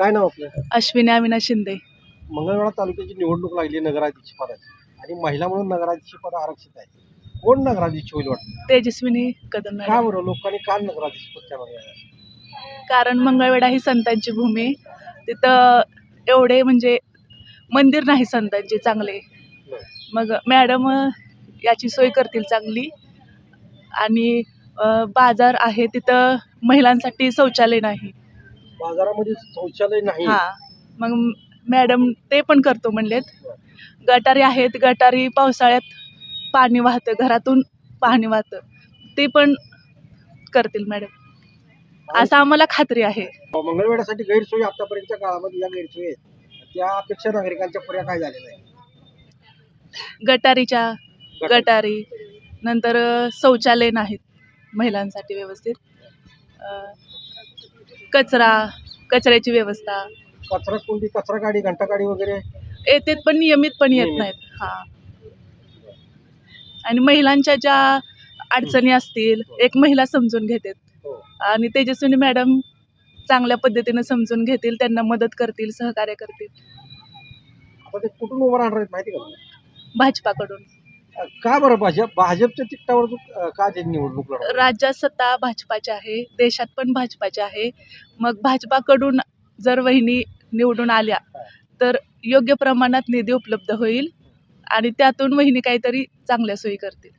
काय नाव आपलं? अश्विनी अविनाश शिंदे. मंगळवेढा तालुक्याची निवडणूक लागली नगराध्यक्ष पदाची आणि महिला म्हणून नगराध्यक्ष पद आरक्षित आहे. कोण नगराध्यक्ष होईल वाटतं? तेजस्विनी कदम का मॅडम बरं? लोकांनी का नगराध्यक्ष पद द्यावं? कारण मंगळवेढा ही संतांची भूमी तिथं एवढे म्हणजे मंदिर नाही संतांचे चांगले. मग मॅडम अ, याची सोय करतील चांगली. आणि अ, बाजार आहे तिथं महिलांसाठी शौचालय नाही. बाजारामध्ये शौचालय नाही. हा. मग मॅडम ते पण करतो म्हणलेत. गटारी आहेत गटारी पावसाळ्यात पाणी वाहतं घरातून पाणी वाहतं. ते पण करतील मॅडम. असं आम्हाला खात्री आहे. मंगळवेढ्यासाठी गैरसोयी आतापर्यंतच्या काळामध्ये या गैरसोयी आहेत. त्या अपेक्षा नागरिकांच्या पर्याय काय झालेल्या आहे? गटारीच्या गटारी. नंतर अ, शौचालय नाहीत महिलांसाठी व्यवस्थित. अ, कचरा कचऱ्याची व्यवस्था. कचरा कोणती? कचरा गाडी घंटा गाडी वगैरे? येतात पण नियमित पण येत. नाहीत. हां. आणि महिलांच्या ज्या अडचणी असतील एक महिला समजून घेतात. हो. आणि तेजस्विनी मॅडम चांगल्या पद्धतीनं समजून घेतील त्यांना मदत करतील सहकार्य करतील. आता ते कुठून उभं राहणार आहेत माहिती का? भाजपाकडून. का बरं भाजप? भाजपच्या तिकटावर का ते निवडणूक? राज्यात सत्ता भाजपाची आहे देशात पण भाजपाची आहे. मग भाजपाकडून जर वहिनी निवडून आल्या तर योग्य प्रमाणात निधी उपलब्ध होईल आणि त्यातून वहिनी काहीतरी चांगल्या सोयी करतील.